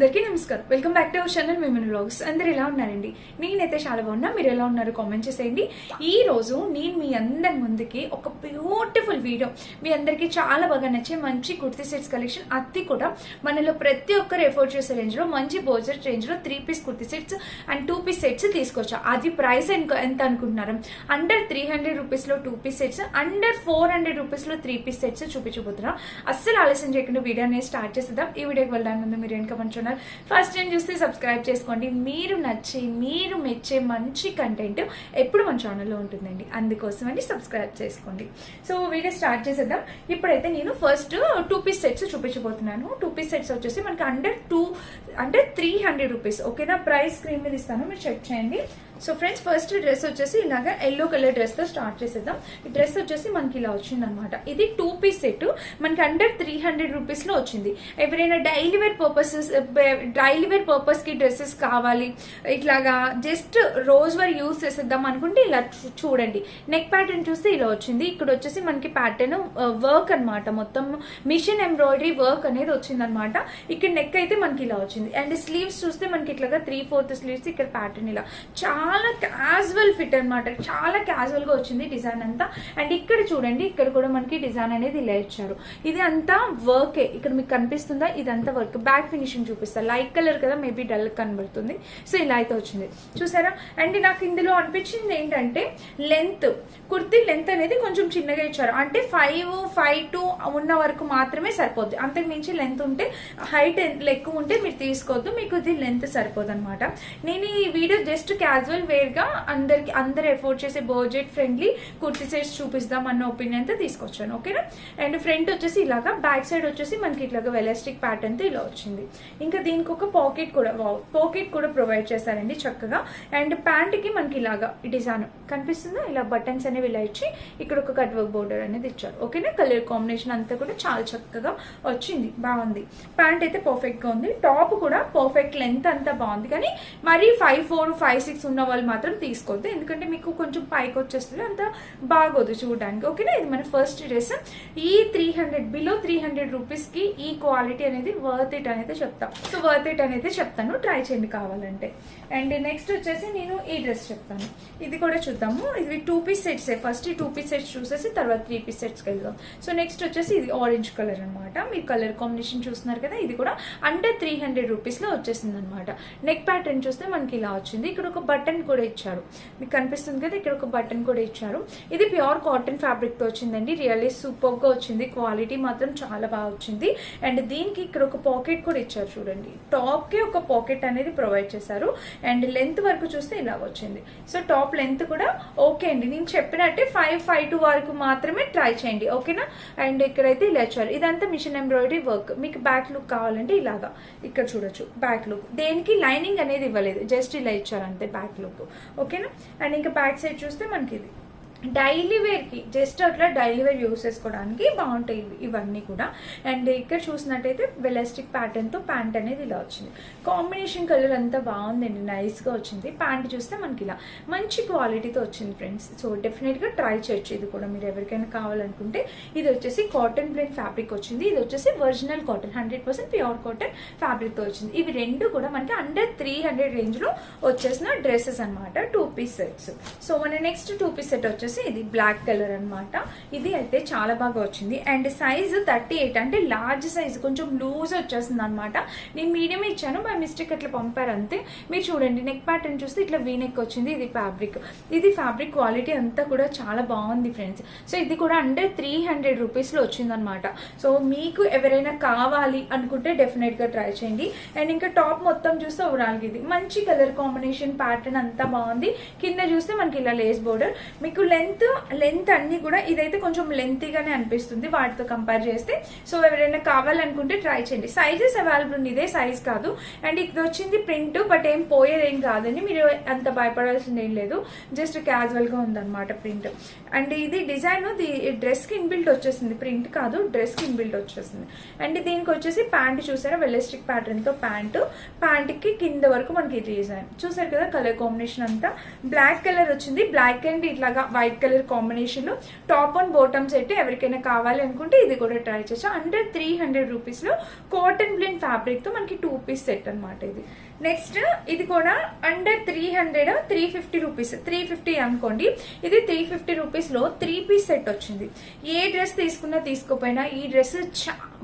అందరికీ నమస్కారం. Welcome back to our channel మిమన్ vlogs అందరు ఎలా ఉన్నారండి? నేనైతే చాలా బాగున్నా. మీరు ఎలా ఉన్నారు కామెంట్ చేసేయండి. ఈ రోజు నేను మీ అందరి ముందుకి ఒక బ్యూటిఫుల్ వీడియో మీ అందరికీ చాలా బాగా నచ్చే మంచి కుర్తీ సెట్స్ కలెక్షన్ అతి కూడా మనలో ప్రతి ఒక్కరు ఎఫోర్డ్ చేసే రేంజ్లో మంచి బోజెట్ రేంజ్లో three piece kurti sets and two piece sets తీసుకొచ్చా. అది ప్రైస్ ఎంత ఎంత అనుకుంటున్నారు? అండర్ త్రీ హండ్రెడ్ రూపీస్లో two piece sets under four hundred రూపీస్లో త్రీ పీస్ సెట్స్ చూపించబోతున్నాం. అస్సలు ఆలస్యం చేయకుండా వీడియో స్టార్ట్ చేసేద్దాం. ఈ వీడియోకి వెళ్ళడానికి ముందు మీరు వెనక మంచి ఉన్నారు ఫస్ట్ టైం చూస్తే సబ్స్క్రైబ్ చేసుకోండి. మీరు నచ్చే మీరు మెచ్చే మంచి కంటెంట్ ఎప్పుడు మన ఛానల్లో ఉంటుందండి. అందుకోసం అండి సబ్స్క్రైబ్ చేసుకోండి. సో వీడియో స్టార్ట్ చేసేద్దాం. ఇప్పుడైతే నేను ఫస్ట్ టూ పీస్ సెట్స్ చూపించబోతున్నాను. టూ పీస్ సెట్స్ వచ్చేసి మనకి అండర్ టూ అంటే త్రీ హండ్రెడ్ రూపీస్ ఓకేనా ప్రైస్ స్క్రీన్ మీద ఇస్తాను. మీరు చెక్ చేయండి. సో ఫ్రెండ్స్ ఫస్ట్ డ్రెస్ వచ్చేసి ఇలాగ ఎల్లో కలర్ డ్రెస్తో స్టార్ట్ చేసేద్దాం. ఈ డ్రెస్ వచ్చేసి మనకి ఇలా వచ్చింది అనమాట ఇది టూ పీస్ సెట్ మనకి అండర్ త్రీ హండ్రెడ్ రూపీస్లో వచ్చింది. ఎవరైనా daily wear purposes daily wear పర్పస్కి డ్రెస్సెస్ కావాలి ఇట్లాగా జస్ట్ రోజు వర్ యూస్ చేసేద్దాం అనుకుంటే ఇలా చూడండి. నెక్ ప్యాటర్న్ చూస్తే ఇలా వచ్చింది. ఇక్కడ వచ్చేసి మనకి ప్యాటర్న్ వర్క్ eh, అన్నమాట. మొత్తం మిషన్ ఎంబ్రాయిడరీ వర్క్ అనేది వచ్చింది అనమాట ఇక్కడ నెక్ అయితే మనకి ఇలా వచ్చింది. అండ్ స్లీవ్స్ చూస్తే మనకి ఇట్లాగా త్రీ ఫోర్త్ స్లీవ్స్ ఇక్కడ ప్యాటర్న్ ఇలా. చాలా చాలా క్యాజువల్ ఫిట్ అనమాట చాలా క్యాజువల్గా వచ్చింది డిజైన్ అంతా. అండ్ ఇక్కడ చూడండి ఇక్కడ కూడా మనకి డిజైన్ అనేది ఇలా ఇచ్చారు. ఇది అంతా వర్కే ఇక్కడ మీకు కనిపిస్తుందా? ఇదంతా వర్క్ బ్యాక్ ఫినిషింగ్ చూపిస్తా. లైట్ కలర్ కదా మేబీ డల్ కనబడుతుంది. సో ఇలా అయితే వచ్చింది. చూసారా? అండ్ నాకు ఇందులో అనిపించింది ఏంటంటే లెంత్ కుర్తీ లెంత్ అనేది కొంచెం చిన్నగా ఇచ్చారు. అంటే ఫైవ్ ఫైవ్ టూ ఉన్న వరకు మాత్రమే సరిపోద్ది. అంతకు మించి లెంత్ ఉంటే హైట్ ఎక్కువ ఉంటే మీరు తీసుకోవద్దు. మీకు ఇది లెంత్ సరిపోదు అనమాట నేను ఈ వీడియో జస్ట్ క్యాజువల్ వేర్గా అందరికి అందరు ఎఫోర్డ్ చేసే బడ్జెట్ ఫ్రెండ్లీ కుర్తీ సెట్స్ చూపిస్తాం అన్న ఒపీనియన్తో తీసుకొచ్చాను ఓకేనా? అండ్ ఫ్రంట్ వచ్చేసి ఇలాగా బ్యాక్ సైడ్ వచ్చేసి మనకి ఇట్లాగా వెలాస్టిక్ ప్యాటర్న్తో ఇలా వచ్చింది. ఇంకా దీనికి ఒక పాకెట్ కూడా పాకెట్ కూడా ప్రొవైడ్ చేశారండి చక్కగా. అండ్ ప్యాంట్కి మనకి ఇలాగా డిజైన్ కనిపిస్తుందా? ఇలా బటన్స్ అనేవి ఇలా ఇచ్చి ఇక్కడ ఒక కట్ వర్క్ బోర్డర్ అనేది ఇచ్చారు ఓకేనా? కలర్ కాంబినేషన్ అంతా కూడా చాలా చక్కగా వచ్చింది బాగుంది. ప్యాంట్ అయితే పర్ఫెక్ట్గా ఉంది టాప్ కూడా పర్ఫెక్ట్ లెంత్ అంతా బాగుంది. కానీ మరీ ఫైవ్ ఫోర్ ఫైవ్ సిక్స్ ఉన్న వాళ్ళు మాత్రం తీసుకోవద్దు. ఎందుకంటే మీకు కొంచెం పైకి వచ్చేస్తుంది. అంత బాగోదు చూడడానికి. ఓకేనా? ఇది మన ఫస్ట్ డ్రెస్ ఈ three hundred below three hundred రూపీస్కి ఈ క్వాలిటీ అనేది వర్త్ ఇట్ అనేది చెప్తాను సో వర్త్ ఇట్ అనేది చెప్తాను. ట్రై చేయండి కావాలంటే. అండ్ నెక్స్ట్ వచ్చేసి నేను ఈ డ్రెస్ చెప్తాను. ఇది కూడా చూద్దాము. ఇది టూ పీస్ సెట్స్ ఫస్ట్ ఈ టూ పీస్ సెట్స్ చూసేసి తర్వాత త్రీ పీస్ సెట్స్కి వెళ్దాం. సో నెక్స్ట్ వచ్చేసి ఇది ఆరెంజ్ కలర్ అనమాట మీరు కలర్ కాంబినేషన్ చూస్తున్నారు కదా? ఇది కూడా అండర్ త్రీ హండ్రెడ్ రూపీస్లో వచ్చేసింది అనమాట నెక్ ప్యాటర్న్ చూస్తే మనకి ఇలా వచ్చింది. ఇక్కడ ఒక బటన్ కూడా ఇచ్చారు. మీకు కనిపిస్తుంది కదా ఇక్కడ ఒక బటన్ కూడా ఇచ్చారు. ఇది ప్యూర్ కాటన్ ఫ్యాబ్రిక్తో వచ్చిందండి. రియల్లీ సూపర్గా వచ్చింది. క్వాలిటీ మాత్రం చాలా బాగా వచ్చింది. అండ్ దీనికి ఇక్కడ ఒక పాకెట్ కూడా ఇచ్చారు చూడండి. టాప్కి ఒక పాకెట్ అనేది ప్రొవైడ్ చేశారు. అండ్ లెంత్ వరకు చూస్తే ఇలా వచ్చింది. సో టాప్ లెంత్ కూడా ఓకే అండి. నేను చెప్పినట్టే ఫైవ్ ఫైవ్ టూ వరకు మాత్రమే ట్రై చేయండి. ఓకేనా అండ్ ఇక్కడైతే ఇలా ఇచ్చారు. ఇదంతా మిషన్ ఎంబ్రాయిడరీ వర్క్ మీకు బ్యాక్ లుక్ కావాలంటే ఇలాగా. ఇక్కడ చూడొచ్చు. బ్యాక్ లుక్ దేనికి? లైనింగ్ అనేది ఇవ్వలేదు. జస్ట్ ఇలా ఇచ్చారు అంతే బ్యాక్ లుక్. ఓకేనా అండ్ ఇంకా బ్యాక్ సైడ్ చూస్తే మనకి ఇది. డైలీ వేర్కి జస్ట్ అట్లా డైలీ వేర్ యూస్ చేసుకోవడానికి బాగుంటాయి ఇవన్నీ కూడా. అండ్ ఇక్కడ చూసినట్టయితే వెలాస్టిక్ ప్యాటర్న్తో ప్యాంట్ అనేది ఇలా వచ్చింది. కాంబినేషన్ కలర్ అంతా బాగుందండి నైస్గా వచ్చింది. ప్యాంట్ చూస్తే మనకి ఇలా మంచి క్వాలిటీతో వచ్చింది ఫ్రెండ్స్ సో డెఫినెట్గా ట్రై చేయొచ్చు ఇది కూడా. మీరు ఎవరికైనా కావాలనుకుంటే ఇది వచ్చేసి కాటన్ ప్లేన్ ఫ్యాబ్రిక్ వచ్చింది. ఇది వచ్చేసి original cotton hundred percent pure cotton ఫ్యాబ్రిక్తో వచ్చింది. ఇవి రెండు కూడా మనకి అండర్ త్రీ హండ్రెడ్ రేంజ్లో వచ్చేసిన డ్రెస్సెస్ అన్నమాట టూ పీస్ సెట్స్ సో మన నెక్స్ట్ టూ పీస్ సెట్ వచ్చేసి ఇది బ్లాక్ కలర్ అన్నమాట. ఇది అయితే చాలా బాగా వచ్చింది. అండ్ సైజ్ థర్టీ ఎయిట్ అంటే లార్జ్ సైజ్ కొంచెం లూజ్ వచ్చేసింది అనమాట నేను మీడియం ఇచ్చాను బై మిస్టేక్ అట్లా పంపారు అంతే. మీరు చూడండి నెక్ ప్యాటర్న్ చూస్తే ఇట్లా వీ నెక్ వచ్చింది ఇది ఫ్యాబ్రిక్ ఇది ఫ్యాబ్రిక్ క్వాలిటీ అంతా కూడా చాలా బాగుంది ఫ్రెండ్స్ సో ఇది కూడా అండర్ త్రీ హండ్రెడ్ రూపీస్లో వచ్చిందనమాట సో మీకు ఎవరైనా కావాలి అనుకుంటే డెఫినెట్గా ట్రై చేయండి. అండ్ ఇంకా టాప్ మొత్తం చూస్తే ఓవరాల్ ఇది. మంచి కలర్ కాంబినేషన్ ప్యాటర్న్ అంతా బాగుంది. కింద చూస్తే మనకి ఇలా లేస్ బోర్డర్ మీకు లెంత్ లెంత్ లెంత్ అన్ని కూడా ఇదైతే కొంచెం లెంతీగానే అనిపిస్తుంది వాటితో కంపేర్ చేస్తే. సో ఎవరైనా కావాలనుకుంటే ట్రై చేయండి. సైజెస్ అవైలబుల్ ఉంది. ఇదే సైజ్ కాదు. అండ్ ఇది వచ్చింది ప్రింట్ బట్ ఏం పోయేదేం కాదండి. మీరు అంత భయపడాల్సింది ఏం లేదు. జస్ట్ క్యాజువల్గా ఉందన్నమాట ప్రింట్ అండ్ ఇది డిజైన్ డ్రెస్కి ఇన్బిల్ట్ వచ్చేసింది. ప్రింట్ కాదు డ్రెస్కి ఇన్బిల్ట్ వచ్చేసింది. అండ్ దీనికి వచ్చేసి ప్యాంట్ చూసారా? వెల్లెస్టిక్ ప్యాటర్న్తో ప్యాంట్ ప్యాంట్కి కింద వరకు మనకి డిజైన్ చూసారు కదా కలర్ కాంబినేషన్ అంతా? బ్లాక్ కలర్ వచ్చింది. బ్లాక్ అండ్ ఇట్లాగా వైట్ వైట్ కలర్ కాంబినేషన్లో టాప్ అండ్ బాటమ్ సెట్ ఎవరికైనా కావాలి అనుకుంటే ఇది కూడా ట్రై చేయొచ్చు అండర్ త్రీ హండ్రెడ్ రూపీస్లో కాటన్ బ్లెండ్ ఫ్యాబ్రిక్తో మనకి టూ పీస్ సెట్ అన్నమాట ఇది. నెక్స్ట్ ఇది కూడా under three hundred three fifty rupees three fifty అనుకోండి. ఇది త్రీ ఫిఫ్టీ రూపీస్లో త్రీ పీస్ సెట్ వచ్చింది. ఏ డ్రెస్ తీసుకున్నా తీసుకోపోయినా ఈ డ్రెస్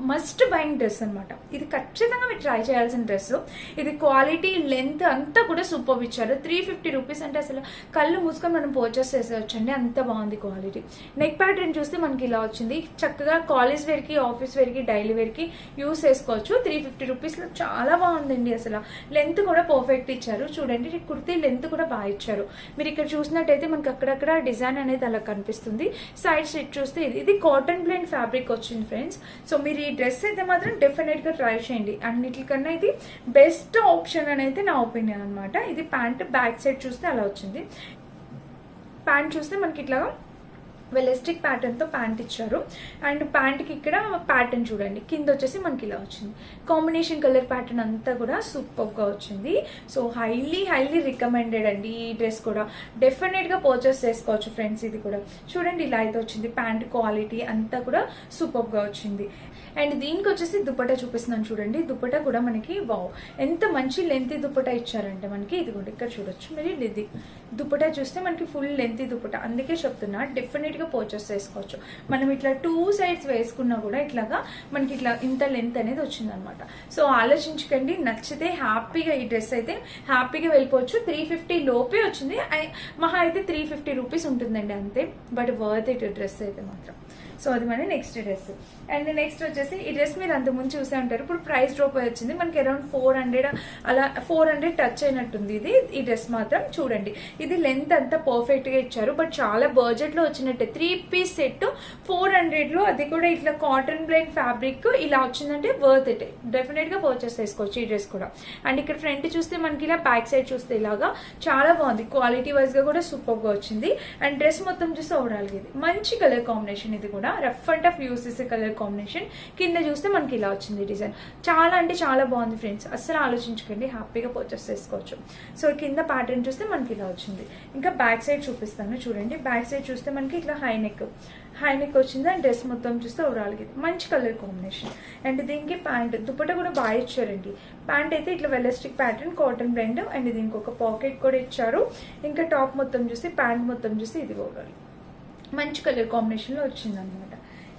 మస్ట్ బైంగ్ డ్రెస్ అనమాట ఇది ఖచ్చితంగా మీరు ట్రై చేయాల్సిన డ్రెస్ ఇది క్వాలిటీ లెంత్ అంతా కూడా సూపర్ ఇచ్చారు. త్రీ ఫిఫ్టీ రూపీస్ అంటే అసలు కళ్ళు మూసుకొని మనం పర్చేస్ చేసేవచ్చండి అంత బాగుంది క్వాలిటీ నెక్ ప్యాటర్న్ చూస్తే మనకి ఇలా వచ్చింది. చక్కగా కాలేజ్ వేర్కి ఆఫీస్ వేర్కి డైలీ వేర్కి యూస్ చేసుకోవచ్చు. త్రీ ఫిఫ్టీ రూపీస్లో చాలా బాగుందండి అసలు. లెంత్ లెంత్ కూడా పర్ఫెక్ట్ ఇచ్చారు. చూడండి కుర్తీ లెంత్ కూడా బాగా ఇచ్చారు. మీరు ఇక్కడ చూసినట్టయితే మనకి అక్కడక్కడ డిజైన్ అనేది అలా కనిపిస్తుంది. సైడ్ స్టిచ్ చూస్తే ఇది ఇది కాటన్ బ్లెండ్ ఫ్యాబ్రిక్ వచ్చింది ఫ్రెండ్స్ సో మీరు ఈ డ్రెస్ అయితే మాత్రం డెఫినెట్గా ట్రై చేయండి. అన్నిటికన్నా ఇది బెస్ట్ ఆప్షన్ అనేది నా ఒపీనియన్ అనమాట ఇది ప్యాంట్ బ్యాక్ సైడ్ చూస్తే అలా వచ్చింది. ప్యాంట్ చూస్తే మనకి ఇట్లా వెలెస్టిక్ ప్యాటర్న్తో ప్యాంట్ ఇచ్చారు. అండ్ ప్యాంట్కి ఇక్కడ ప్యాటర్న్ చూడండి. కింద వచ్చేసి మనకి ఇలా వచ్చింది. కాంబినేషన్ కలర్ ప్యాటర్న్ అంతా కూడా సూపర్గా వచ్చింది. సో హైలీ హైలీ రికమెండెడ్ అండి ఈ డ్రెస్ కూడా. డెఫినెట్గా పర్చేస్ చేసుకోవచ్చు ఫ్రెండ్స్ ఇది కూడా. చూడండి ఇలా అయితే వచ్చింది. ప్యాంట్ క్వాలిటీ అంతా కూడా సూపర్గా వచ్చింది. అండ్ దీనికి వచ్చేసి దుపట్టా చూపిస్తున్నాను చూడండి. దుపట్టా కూడా మనకి వావ్ ఎంత మంచి లెంత్ దుపట్టా ఇచ్చారంటే మనకి ఇది కూడా ఇక్కడ చూడొచ్చు. మీరు ఇది దుపట్టా చూస్తే మనకి ఫుల్ లెంత్ దుపట్టా. అందుకే చెప్తున్నా డెఫినెట్ గా పర్చేస్ చేసుకోవచ్చు మనం ఇట్లా టూ సైడ్స్ వేసుకున్నా కూడా ఇట్లాగా మనకి ఇట్లా ఇంత లెంత్ అనేది వచ్చింది అనమాట సో ఆలోచించకండి నచ్చితే హ్యాపీగా ఈ డ్రెస్ అయితే హ్యాపీగా వెళ్ళిపోవచ్చు. త్రీ ఫిఫ్టీ లోపే వచ్చింది. మహా అయితే త్రీ ఫిఫ్టీ రూపీస్ ఉంటుందండి అంతే. బట్ వర్త్ ఇట్ డ్రెస్ అయితే మాత్రం. సో అది మన నెక్స్ట్ డ్రెస్ అండ్ నెక్స్ట్ వచ్చేసి ఈ డ్రెస్ మీరు అంత ముందు చూసే ఉంటారు. ఇప్పుడు ప్రైస్ డ్రాప్ వచ్చింది. మనకి అరౌండ్ ఫోర్ హండ్రెడ్ అలా ఫోర్ హండ్రెడ్ టచ్ అయినట్టుంది ఇది. ఈ డ్రెస్ మాత్రం చూడండి. ఇది లెంత్ అంతా పర్ఫెక్ట్గా ఇచ్చారు. బట్ చాలా బడ్జెట్లో వచ్చినట్టే. త్రీ పీస్ సెట్ ఫోర్ హండ్రెడ్లో అది కూడా ఇట్లా కాటన్ బ్లైండ్ ఫ్యాబ్రిక్ ఇలా వచ్చిందంటే వర్త్ ఇట్ డెఫినెట్గా పర్చేస్ చేసుకోవచ్చు ఈ డ్రెస్ కూడా. అండ్ ఇక్కడ ఫ్రంట్ చూస్తే మనకి ఇలా బ్యాక్ సైడ్ చూస్తే ఇలాగా చాలా బాగుంది. క్వాలిటీ వైజ్గా కూడా సూపర్గా వచ్చింది. అండ్ డ్రెస్ మొత్తం చూస్తే ఓవరాల్ ఇది. మంచి కలర్ కాంబినేషన్ ఇది కూడా. రఫ్ అండ్ టఫ్ యూస్ చేసే కలర్ కాంబినేషన్ కింద చూస్తే మనకి ఇలా వచ్చింది డిజైన్ చాలా అంటే చాలా బాగుంది ఫ్రెండ్స్ అస్సలు ఆలోచించకండి. హ్యాపీగా పర్చేస్ చేసుకోవచ్చు. సో కింద ప్యాటర్న్ చూస్తే మనకి ఇలా వచ్చింది. ఇంకా బ్యాక్ సైడ్ చూపిస్తాను చూడండి. బ్యాక్ సైడ్ చూస్తే మనకి ఇట్లా హై నెక్ హై నెక్ వచ్చింది? అండ్ డ్రెస్ మొత్తం చూస్తే ఓవరాల్ మంచి కలర్ కాంబినేషన్ అండ్ దీనికి ప్యాంట్ దుప్పట కూడా బాగా ఇచ్చారండి. ప్యాంట్ అయితే ఇట్లా elastic pattern cotton blend and దీనికి ఒక పాకెట్ కూడా ఇచ్చారు. ఇంకా టాప్ మొత్తం చూసి ప్యాంట్ మొత్తం చూసి ఇది ఓవరాల్ మంచి కలర్ కాంబినేషన్లో వచ్చిందనమాట.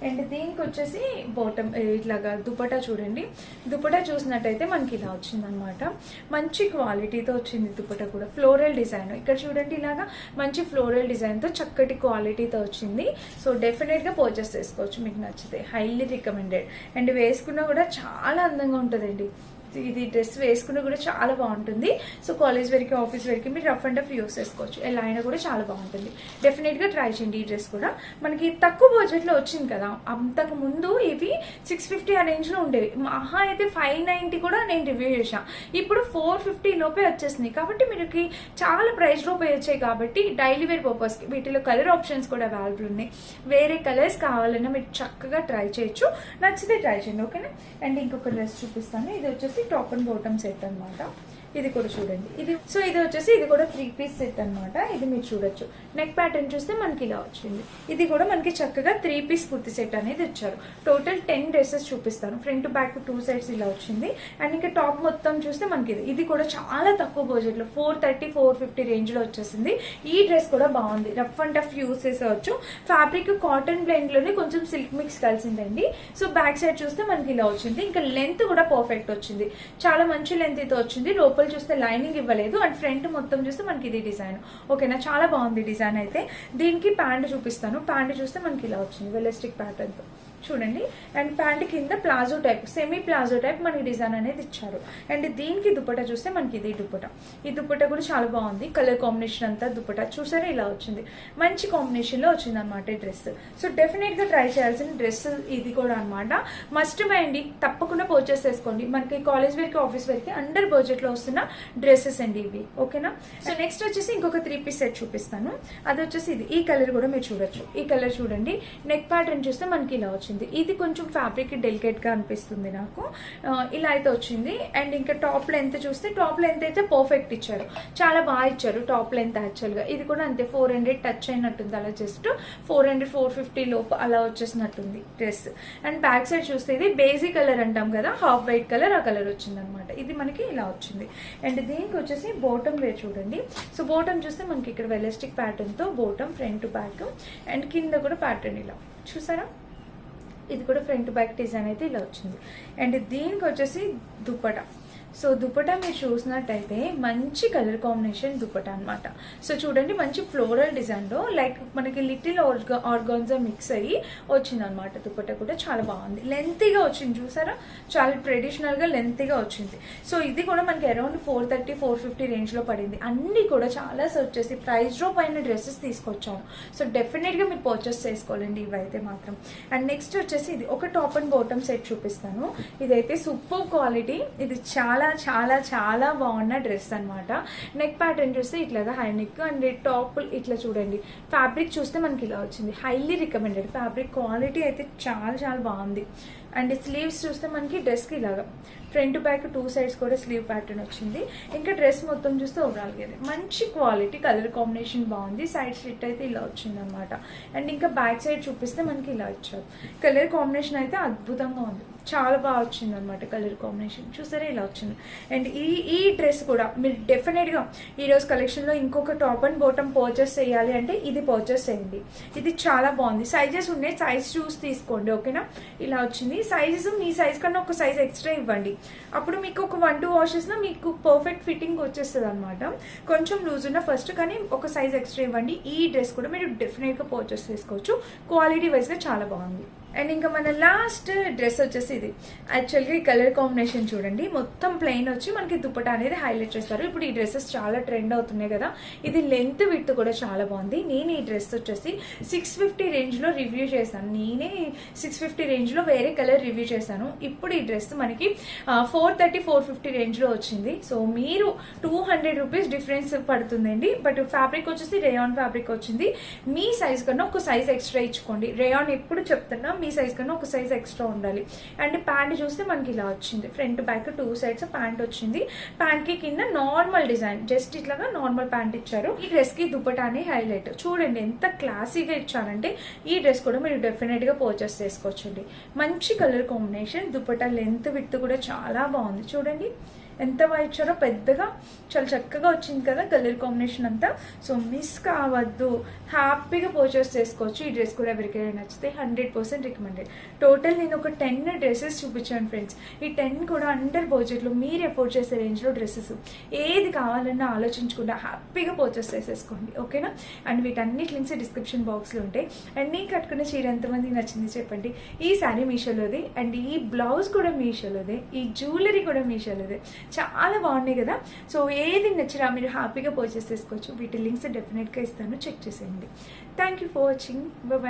అండ్ దీనికి వచ్చేసి బాటమ్ ఇట్లాగా దుపటా చూడండి. దుపటా చూసినట్టయితే మనకి ఇలా వచ్చిందనమాట. మంచి క్వాలిటీతో వచ్చింది దుపటా కూడా. Floral design. ఇక్కడ చూడండి ఇలాగా మంచి ఫ్లోరల్ డిజైన్తో చక్కటి క్వాలిటీతో వచ్చింది. సో డెఫినెట్గా పర్చేస్ చేసుకోవచ్చు. మీకు నచ్చితే. హైలీ రికమెండెడ్ అండ్ వేసుకున్నా కూడా చాలా అందంగా ఉంటుందండి. ఇది డ్రెస్ వేసుకున్నా కూడా చాలా బాగుంటుంది. సో కాలేజ్ వరకు ఆఫీస్ వరకు మీరు రఫ్ అండ్ రఫ్ యూస్ చేసుకోవచ్చు. ఎలా అయినా కూడా చాలా బాగుంటుంది. డెఫినెట్గా ట్రై చేయండి ఈ డ్రెస్ కూడా. మనకి తక్కువ బడ్జెట్లో వచ్చింది కదా అంతకు ముందు ఇవి సిక్స్ ఫిఫ్టీ ఆ రేంజ్లో ఉండేవి. మహా అయితే ఫైవ్ నైంటీ కూడా నేను రివ్యూ చేశాను ఇప్పుడు ఫోర్ ఫిఫ్టీ లోపే వచ్చేసింది. కాబట్టి మీకు చాలా ప్రైస్ డ్రాప్ వచ్చాయి కాబట్టి డైలీ వేర్ పర్పస్కి వీటిలో కలర్ ఆప్షన్స్ కూడా అవైలబుల్ ఉన్నాయి. వేరే కలర్స్ కావాలన్నా మీరు చక్కగా ట్రై చేయొచ్చు. నచ్చితే ట్రై చేయండి ఓకేనా అండ్ ఇంకొక డ్రెస్ చూపిస్తాను. ఇది వచ్చేసి టాప్ అండ్ బాటమ్ సెట్ అనమాట ఇది కూడా చూడండి. ఇది సో ఇది వచ్చేసి ఇది కూడా త్రీ పీస్ సెట్ అనమాట ఇది మీరు చూడొచ్చు. నెక్ ప్యాటర్న్ చూస్తే మనకి ఇలా వచ్చింది. ఇది కూడా మనకి చక్కగా త్రీ పీస్ కుర్తి సెట్ అనేది ఇచ్చారు. టోటల్ టెన్ డ్రెస్సెస్ చూపిస్తాను. ఫ్రంట్ బ్యాక్ టూ సైడ్స్ ఇలా వచ్చింది. అండ్ ఇంకా టాప్ మొత్తం చూస్తే మనకి ఇది. ఇది కూడా చాలా తక్కువ బడ్జెట్లో ఫోర్ థర్టీ ఫోర్ ఫిఫ్టీ రేంజ్లో వచ్చేసింది. ఈ డ్రెస్ కూడా బాగుంది. రఫ్ అండ్ టఫ్ యూస్ చేసేవచ్చు. ఫ్యాబ్రిక్ కాటన్ బ్లెండ్లోనే కొంచెం సిల్క్ మిక్స్ కలిసిందండి. సో బ్యాక్ సైడ్ చూస్తే మనకి ఇలా వచ్చింది. ఇంకా లెంత్ కూడా పర్ఫెక్ట్ వచ్చింది. చాలా మంచి లెంత్ అయితే వచ్చింది లోపల చూస్తే లైనింగ్ ఇవ్వలేదు అండ్ ఫ్రంట్ మొత్తం చూస్తే మనకి ఇది డిజైన్. ఓకేనా? చాలా బాగుంది డిజైన్ అయితే. దీనికి ప్యాంట్ చూపిస్తాను. ప్యాంట్ చూస్తే మనకి ఇలా వచ్చింది. వెలస్టిక్ ప్యాటర్న్తో చూడండి. అండ్ ప్యాంట్ కింద palazzo type semi palazzo type మనకి డిజైన్ అనేది ఇచ్చారు. అండ్ దీనికి దుపట చూస్తే మనకి ఇది దుప్పట ఈ దుప్పట కూడా చాలా బాగుంది. కలర్ కాంబినేషన్ అంతా దుప్పట చూసారా ఇలా వచ్చింది. మంచి కాంబినేషన్లో వచ్చింది అనమాట డ్రెస్. సో డెఫినెట్గా ట్రై చేయాల్సిన డ్రెస్ ఇది కూడా అనమాట మస్ట్ అండి. తప్పకుండా పర్చేస్ చేసుకోండి. మనకి కాలేజ్ వేర్కి ఆఫీస్ వేర్కి అండర్ బడ్జెట్లో వస్తున్న డ్రెస్సెస్ అండి ఇవి. ఓకేనా సో నెక్స్ట్ వచ్చేసి ఇంకొక త్రీ పీస్ సెట్ చూపిస్తాను. అది వచ్చేసి ఇది. ఈ కలర్ కూడా మీరు చూడొచ్చు. ఈ కలర్ చూడండి. నెక్ ప్యాటర్న్ చూస్తే మనకి ఇలా వచ్చింది. వచ్చింది. ఇది కొంచెం ఫ్యాబ్రిక్ డెలికేట్గా అనిపిస్తుంది నాకు. ఇలా అయితే వచ్చింది. అండ్ ఇంకా టాప్ లెంత్ చూస్తే టాప్ లెంత్ అయితే పర్ఫెక్ట్ ఇచ్చారు. చాలా బాగా ఇచ్చారు టాప్ లెంత్ యాక్చువల్గా ఇది కూడా అంతే ఫోర్ హండ్రెడ్ టచ్ అయినట్టుంది అలా just four hundred four fifty లోపు అలా వచ్చేసినట్టుంది డ్రెస్ అండ్ బ్యాక్ సైడ్ చూస్తే ఇది బేసిక్ కలర్ అంటాం కదా హాఫ్ వైట్ కలర్ ఆ కలర్ వచ్చింది అనమాట ఇది మనకి ఇలా వచ్చింది. అండ్ దీనికి వచ్చేసి బోటమ్ వేర్ చూడండి. సో బోటమ్ చూస్తే మనకి ఇక్కడ వెలస్టిక్ ప్యాటర్న్తో బోటమ్ ఫ్రంట్ బ్యాక్ అండ్ కింద కూడా ప్యాటర్న్ ఇలా. చూసారా? ఇది కూడా ఫ్రంట్ బ్యాక్ డిజైన్ అయితే ఇలా వచ్చింది. అండ్ దీనికి వచ్చేసి దుపటా సో దుపటా మీరు చూసినట్టయితే మంచి కలర్ కాంబినేషన్ దుపటా అనమాట సో చూడండి మంచి ఫ్లోరల్ డిజైన్లో లైక్ మనకి లిటిల్ ఆర్గా ఆర్గాన్జా మిక్స్ అయ్యి వచ్చింది అనమాట దుపటా కూడా. చాలా బాగుంది. లెంతీగా వచ్చింది చూసారా? చాలా ట్రెడిషనల్గా లెంతీగా వచ్చింది. సో ఇది కూడా మనకి around four thirty four fifty రేంజ్లో పడింది. అన్నీ కూడా చాలా సర్చ్ చేసి ప్రైస్ డ్రాప్ అయిన డ్రెస్సెస్ తీసుకొచ్చాను. సో డెఫినెట్గా మీరు పర్చేస్ చేసుకోవాలండి ఇవైతే మాత్రం. అండ్ నెక్స్ట్ వచ్చేసి ఇది ఒక టాప్ అండ్ బాటమ్ సెట్ చూపిస్తాను. ఇదైతే సూపర్ క్వాలిటీ. ఇది చాలా చాలా చాలా బాగున్న డ్రెస్ అనమాట నెక్ ప్యాటర్న్ చూస్తే ఇట్లాగా హై నెక్ అండ్ టాప్ ఇట్లా చూడండి. ఫ్యాబ్రిక్ చూస్తే మనకి ఇలా వచ్చింది. హైలీ రికమెండెడ్ ఫ్యాబ్రిక్ క్వాలిటీ అయితే చాలా చాలా బాగుంది. అండ్ స్లీవ్స్ చూస్తే మనకి డ్రెస్కి ఇలాగా. ఫ్రంట్ బ్యాక్ టూ సైడ్స్ కూడా స్లీవ్ ప్యాటర్న్ వచ్చింది. ఇంకా డ్రెస్ మొత్తం చూస్తే ఓవరాల్గా మంచి క్వాలిటీ కలర్ కాంబినేషన్ బాగుంది. సైడ్ స్లిట్ అయితే ఇలా వచ్చింది అనమాట అండ్ ఇంకా బ్యాక్ సైడ్ చూపిస్తే మనకి ఇలా ఇచ్చారు. కలర్ కాంబినేషన్ అయితే అద్భుతంగా ఉంది. చాలా బాగా వచ్చింది అనమాట కలర్ కాంబినేషన్. చూసారా ఇలా వచ్చింది. అండ్ ఈ ఈ డ్రెస్ కూడా మీరు డెఫినెట్గా ఈరోజు కలెక్షన్లో ఇంకొక టాప్ అండ్ బాటమ్ పర్చేస్ చేయాలి అంటే ఇది పర్చేస్ చేయండి. ఇది చాలా బాగుంది. సైజెస్ ఉన్నాయి. సైజ్ చూసి తీసుకోండి ఓకేనా ఇలా వచ్చింది. సైజెస్ మీ సైజ్ కన్నా ఒక సైజ్ ఎక్స్ట్రా ఇవ్వండి. అప్పుడు మీకు ఒక వన్ టూ వాషెస్లో మీకు పర్ఫెక్ట్ ఫిట్టింగ్ వచ్చేస్తుంది అనమాట కొంచెం లూజ్ ఉన్న ఫస్ట్ కానీ ఒక సైజ్ ఎక్స్ట్రా ఇవ్వండి. ఈ డ్రెస్ కూడా మీరు డెఫినెట్గా పర్చేస్ చేసుకోవచ్చు. క్వాలిటీ వైజ్గా చాలా బాగుంది. అండ్ ఇంకా మన లాస్ట్ డ్రెస్ వచ్చేసి ఇది. యాక్చువల్గా ఈ కలర్ కాంబినేషన్ చూడండి. మొత్తం ప్లెయిన్ వచ్చి మనకి దుప్పట అనేది హైలైట్ చేస్తారు. ఇప్పుడు ఈ డ్రెస్సెస్ చాలా ట్రెండ్ అవుతున్నాయి కదా. ఇది లెంత్ విత్ కూడా చాలా బాగుంది. నేను ఈ డ్రెస్ వచ్చేసి సిక్స్ ఫిఫ్టీ రేంజ్లో రివ్యూ చేశాను. నేనే సిక్స్ ఫిఫ్టీ రేంజ్లో వేరే కలర్ రివ్యూ చేశాను. ఇప్పుడు ఈ డ్రెస్ మనకి ఫోర్ థర్టీ ఫోర్ ఫిఫ్టీ రేంజ్లో వచ్చింది. సో మీరు టూ హండ్రెడ్ రూపీస్ డిఫరెన్స్ పడుతుందండి. బట్ ఫ్యాబ్రిక్ వచ్చేసి రేయాన్ ఫ్యాబ్రిక్ వచ్చింది. మీ సైజ్ కన్నా ఒక సైజ్ ఎక్స్ట్రా ఇచ్చుకోండి. రేయాన్ ఎప్పుడు చెప్తున్నా మీ సైజ్ కన్నా ఒక సైజ్ ఎక్స్ట్రా ఉండాలి. అండ్ ప్యాంట్ చూస్తే మనకి ఇలా వచ్చింది. Front back two sides pant వచ్చింది. ప్యాంట్కి కింద నార్మల్ డిజైన్ జస్ట్ ఇట్లాగా నార్మల్ ప్యాంట్ ఇచ్చారు. ఈ డ్రెస్కి హైలైట్ చూడండి ఎంత క్లాసీగా ఇచ్చారంటే ఈ డ్రెస్ కూడా మీరు డెఫినెట్గా పర్చేస్ చేసుకోవచ్చండి. మంచి colour combination dupatta length with కూడా చాలా బాగుంది. చూడండి. ఎంత వాయించారో పెద్దగా చాలా చక్కగా వచ్చింది కదా కలర్ కాంబినేషన్ అంతా. సో మిస్ కావద్దు. హ్యాపీగా పర్చేస్ చేసుకోవచ్చు. ఈ డ్రెస్ కూడా ఎవరికైనా నచ్చితే హండ్రెడ్ పర్సెంట్ రికమెండెడ్ టోటల్ నేను ఒక టెన్ డ్రెస్సెస్ చూపించాను ఫ్రెండ్స్ ఈ టెన్ కూడా అండర్ బడ్జెట్లో మీరు ఎఫోర్డ్ చేసే రేంజ్లో డ్రెస్సెస్ ఏది కావాలన్నా ఆలోచించకుండా హ్యాపీగా పర్చేస్ చేసేసుకోండి. ఓకేనా అండ్ వీటన్నిటి లింక్స్ డిస్క్రిప్షన్ బాక్స్లో ఉంటాయి. అండ్ నేను కట్టుకున్న చీర ఎంతమందికి నచ్చింది చెప్పండి? ఈ శారీ మీషోలోది. అండ్ ఈ బ్లౌజ్ కూడా మీషోలోదే. ఈ జ్యువెలరీ కూడా మీషోలోదే. చాలా బాగున్నాయి కదా. సో ఏది నచ్చినా మీరు హ్యాపీగా పర్చేస్ చేసుకోవచ్చు. వీటి లింక్స్ డెఫినెట్గా ఇస్తాను. చెక్ చేసేయండి. Thank you for watching bye